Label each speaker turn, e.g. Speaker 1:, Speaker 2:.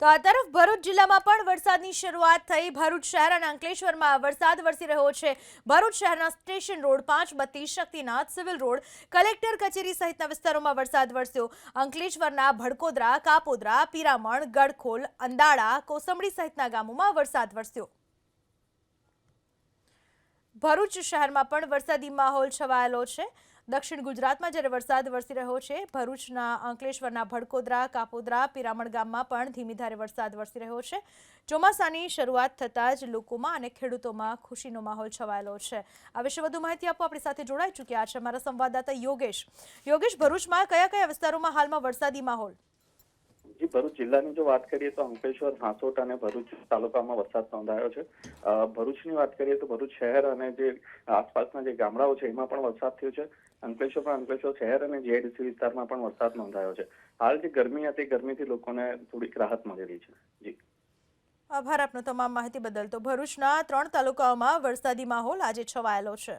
Speaker 1: તો આ તરફ ભરૂચ જિલ્લામાં પણ વરસાદની શરૂઆત થઈ. ભરૂચ શહેર અને અંકલેશ્વરમાં વરસાદ વરસી રહ્યો છે. ભરૂચ શહેરના સ્ટેશન રોડ પાંચ બત્તીસ શક્તિનાથ, સિવિલ રોડ, કલેક્ટર કચેરી સહિતના વિસ્તારોમાં વરસાદ વરસ્યો. અંકલેશ્વરના ભડકોદરા, કાપોદરા, પીરામણ, ગડખોલ, અંદાળા કોસંબડી સહિતના ગામોમાં વરસાદ વરસ્યો. ભરૂચ શહેરમાં પણ વરસાદી માહોલ છવાયેલો છે. દક્ષિણ ગુજરાતમાં જ્યારે વરસાદ વરસી રહ્યો છે, ભરૂચના અંકલેશ્વરના ભડકોદરા, કાપોદરા, પિરામણ ગામમાં પણ ધીમી ધારે વરસાદ વરસી રહ્યો છે. ચોમાસાની શરૂઆત થતાં જ લોકોમાં અને ખેડૂતોમાં ખુશીનો માહોલ છવાયેલો છે. આ વિશે વધુ માહિતી આપવા આપણી સાથે જોડાઈ ચૂક્યા છે અમારા સંવાદદાતા યોગેશ. યોગેશ, ભરૂચમાં કયા કયા વિસ્તારોમાં હાલમાં વરસાદી માહોલ?
Speaker 2: જી, ભરૂચ જિલ્લાની જો વાત કરીએ તો અંકલેશ્વર હાંસોટ અને ભરૂચ તાલુકામાં વરસાદ નોંધાયો છે. ભરૂચની વાત કરીએ તો ભરૂચ શહેર અને જે આસપાસના જે ગામડાઓ છે, એમાં પણ વરસાદ થયો છે. અંકલેશ્વરમાં અંકલેશ્વર શહેર અને જીઆઈડીસી વિસ્તારમાં પણ વરસાદ નોંધાયો છે. હાલ જે ગરમી હતી, ગરમીથી લોકોને થોડીક રાહત મળેલી છે. જી.
Speaker 1: આભાર આપનો તમામ માહિતી બદલ. તો ભરૂચના ત્રણ તાલુકાઓમાં વરસાદી માહોલ આજે છવાયેલો છે.